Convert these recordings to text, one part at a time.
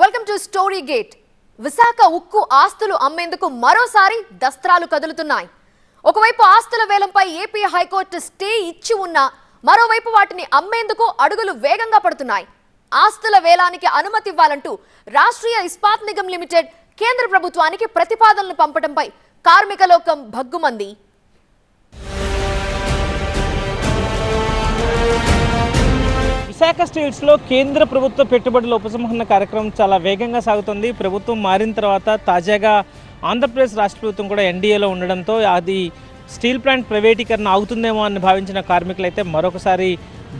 Welcome to story gate Visakha ఉక్కు ఆస్తులు అమ్మేందుకు మరోసారి దస్త్రాలు కదులుతున్నాయి. ఒకవైపు ఆస్తుల వేలంపై ఏపీ హైకోర్టు స్టే ఇచ్చి ఉన్నా మరోవైపు వాటిని అమ్మేందుకు అడుగులు వేగంగా పడుతున్నాయి. ఆస్తుల వేలానికి అనుమతి ఇవ్వాలంటూ రాష్ట్రీయ ఇస్పాత్ నిగమ్ లిమిటెడ్ కేంద్ర ప్రభుత్వానికి ప్రతిపాదనలు పంపడంపై కార్మిక లోకం భగ్గుమంది. విశాఖ స్టేట్స్లో కేంద్ర ప్రభుత్వ పెట్టుబడుల ఉపసంహరణ కార్యక్రమం చాలా వేగంగా సాగుతుంది. ప్రభుత్వం మారిన తర్వాత తాజాగా ఆంధ్రప్రదేశ్ రాష్ట్ర ప్రభుత్వం కూడా ఎన్డీఏలో ఉండడంతో అది స్టీల్ ప్లాంట్ ప్రైవేటీకరణ అవుతుందేమో అని భావించిన కార్మికులైతే మరొకసారి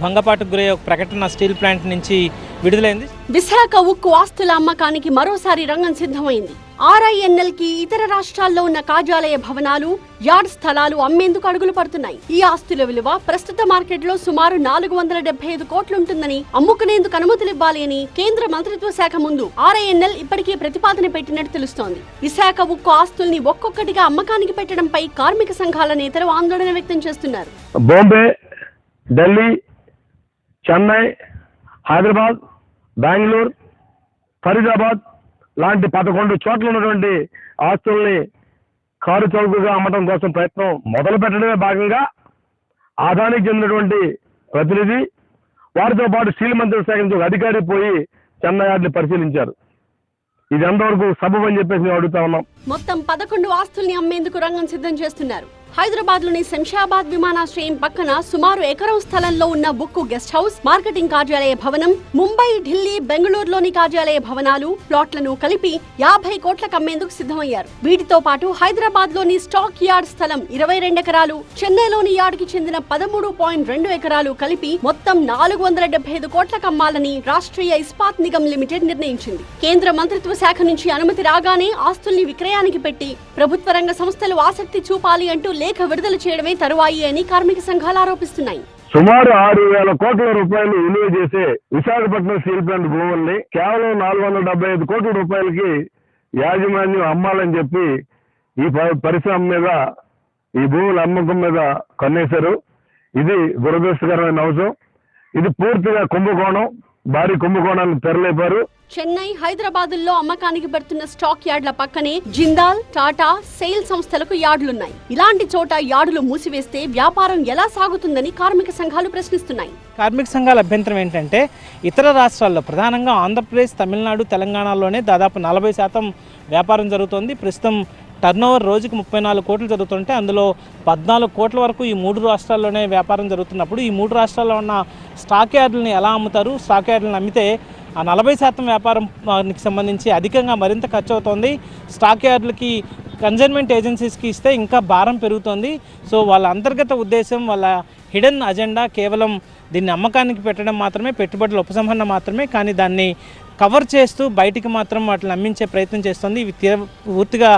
భంగపాటుకు గురయ్యే ఒక ప్రకటన స్టీల్ ప్లాంట్ నుంచి విడుదలైంది. విశాఖ ఉక్కు ఆస్తుల అమ్మకానికి మరోసారి రంగం సిద్ధమైంది. ఆర్ఐఎన్ఎల్కి ఇతర రాష్ట్రాల్లో ఉన్న కార్యాలయ భవనాలు యార్డ్ స్థలాలు అమ్మేందుకు అడుగులు పడుతున్నాయి. ఈ ఆస్తుల విలువ ప్రస్తుత మార్కెట్లో సుమారు నాలుగు వందల డెబ్బై ఐదు కోట్లుంటుందని అమ్ముకునేందుకు అనుమతులివ్వాలి అని కేంద్ర మంత్రిత్వ శాఖ ముందు ఆర్ఐఎన్ఎల్ ఇప్పటికే ప్రతిపాదన పెట్టినట్టు తెలుస్తోంది. విశాఖ ఉక్కు ఆస్తుల్ని ఒక్కొక్కటిగా అమ్మకానికి పెట్టడంపై కార్మిక సంఘాల నేతలు ఆందోళన వ్యక్తం చేస్తున్నారు. బాంబే ఢిల్లీ చెన్నై హైదరాబాద్ బెంగళూరు ఫరీదాబాద్ లాంటి పదకొండు చోట్ల ఉన్నటువంటి ఆస్తుల్ని కారు చౌకగా అమ్మటం కోసం ప్రయత్నం మొదలు పెట్టడమే భాగంగా ఆదానికి చెందినటువంటి ప్రతినిధి వారితో పాటు స్టీల్ మంత్రి శాఖ నుంచి ఒక అధికారి పోయి చెన్నై పరిశీలించారు. ఇది ఎంతవరకు సబబు అని చెప్పేసి అడుగుతా ఉన్నాం. మొత్తం పదకొండు ఆస్తుల్ని అమ్మేందుకు రంగం సిద్ధం చేస్తున్నారు. హైదరాబాద్లోని శంషాబాద్ విమానాశ్రయం పక్కన సుమారు ఎకరం స్థలంలో ఉన్న బుక్కు గెస్ట్ హౌస్ మార్కెటింగ్ కార్యాలయ భవనం ముంబై ఢిల్లీ బెంగళూరులోని కార్యాలయ భవనాలు ప్లాట్లను కలిపి యాభై కోట్లకు అమ్మేందుకు సిద్ధమయ్యారు. వీటితో పాటు హైదరాబాద్లోని స్టాక్ యార్డ్ స్థలం ఇరవై రెండు ఎకరాలు చెన్నైలోని యార్డ్కి చెందిన పదమూడు పాయింట్ రెండు ఎకరాలు కలిపి మొత్తం నాలుగు వందల డెబ్బై ఐదు కోట్లకు అమ్మాలని రాష్ట్రీయ ఇస్పాత్ నిగమ్ లిమిటెడ్ నిర్ణయించింది. కేంద్ర మంత్రిత్వ శాఖ నుంచి అనుమతి రాగానే ఆస్తుల్ని విక్రయానికి పెట్టి ప్రభుత్వ రంగ సంస్థలు ఆసక్తి చూపాలి అంటూ లేఖ విడుదల చేయడమే తరువాయి అని కార్మిక సంఘాలు ఆరోపిస్తున్నాయి. సుమారు ఆరు వేల కోట్ల రూపాయలు విలువ చేసే విశాఖపట్నం స్టీల్ ప్లాంట్ భూముల్ని కేవలం నాలుగు వందల డెబ్బై ఐదు కోట్ల రూపాయలకి యాజమాన్యం అమ్మాలని చెప్పి ఈ ప- పరిశ్రమ మీద ఈ భూముల అమ్మకం మీద కన్నేశారు. ఇది దురదృష్టకరమైన అంశం. ఇది పూర్తిగా కుంభకోణం. భారీ కుంభకోణాన్ని తెరలేపారు. చెన్నై హైదరాబాదుల్లో అమ్మకానికి పెడుతున్న స్టాక్ యార్డ్ల పక్కనే జిందాల్ టాటా సెయిల్ సంస్థలకు యార్డులున్నాయి. ఇలాంటి చోట యార్డులు మూసివేస్తే వ్యాపారం ఎలా సాగుతుందని కార్మిక సంఘాలు ప్రశ్నిస్తున్నాయి. కార్మిక సంఘాల అభ్యంతరం ఏంటంటే ఇతర రాష్ట్రాల్లో ప్రధానంగా ఆంధ్రప్రదేశ్ తమిళనాడు తెలంగాణలోనే దాదాపు నలభై శాతం వ్యాపారం జరుగుతోంది. ప్రస్తుతం టర్నోవర్ రోజుకి ముప్పై నాలుగు కోట్లు జరుగుతుంటే అందులో పద్నాలుగు కోట్ల వరకు ఈ మూడు రాష్ట్రాల్లోనే వ్యాపారం జరుగుతున్నప్పుడు ఈ మూడు రాష్ట్రాల్లో ఉన్న స్టాక్ యార్డ్లని ఎలా అమ్ముతారు? స్టాక్ యార్డులను అమ్మితే ఆ నలభై శాతం వ్యాపారానికి సంబంధించి అధికంగా మరింత ఖర్చు అవుతోంది స్టాక్ యార్డులకి కన్సైన్మెంట్ ఏజెన్సీస్కి ఇస్తే ఇంకా భారం పెరుగుతోంది. సో వాళ్ళ అంతర్గత ఉద్దేశం వాళ్ళ హిడెన్ అజెండా కేవలం దీన్ని అమ్మకానికి పెట్టడం మాత్రమే పెట్టుబడుల ఉపసంహరణ మాత్రమే కానీ దాన్ని కవర్ చేస్తూ బయటికి మాత్రం వాటిని అమ్మించే ప్రయత్నం చేస్తుంది. ఇవి తీవ్ర పూర్తిగా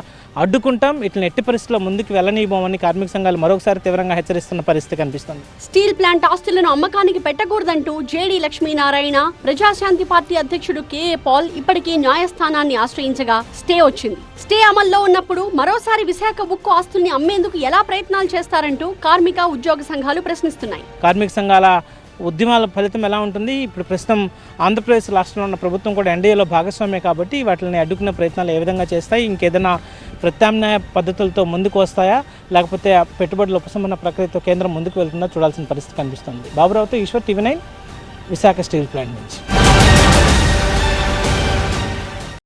అడ్డుకుంటాం ఇట్లా ఎట్టి పరిస్థితుల్లో ముందుకు వెళ్ళనీయబోమని కార్మిక సంఘాలు మరొకసారి తీవ్రంగా హెచ్చరిస్తున్న పరిస్థితి కనిపిస్తుంది. స్టీల్ ప్లాంట్ ఆస్తులను అమ్మకానికి పెట్టకూడదంటూ జేడీ లక్ష్మీనారాయణ ప్రజాశాంతి పార్టీ అధ్యక్షుడు కేఏ పాల్ ఇప్పటికే న్యాయస్థానాన్ని ఆశ్రయించగా స్టే వచ్చింది. స్టే అమల్లో ఉన్నప్పుడు మరోసారి విశాఖ ఉక్కు ఆస్తుల్ని అమ్మేందుకు ఎలా ప్రయత్నాలు చేస్తారంటూ కార్మిక ఉద్యోగ సంఘాలు ప్రశ్నిస్తున్నాయి. కార్మిక సంఘాల ఉద్యమాల ఫలితం ఎలా ఉంటుంది? ఇప్పుడు ప్రస్తుతం ఆంధ్రప్రదేశ్ రాష్ట్రంలో ఉన్న ప్రభుత్వం కూడా ఎన్డీఏలో భాగస్వామ్యం కాబట్టి వాటిని అడ్డుకునే ప్రయత్నాలు ఏ విధంగా చేస్తాయి? ఇంకేదైనా ప్రత్యామ్నాయ పద్ధతులతో ముందుకు వస్తాయా? లేకపోతే ఆ పెట్టుబడుల ఉపశమన ప్రక్రియతో కేంద్రం ముందుకు వెళ్తుందా? చూడాల్సిన పరిస్థితి కనిపిస్తుంది. బాబురావుతో Eshwar TV nine Visakha steel plant నుంచి.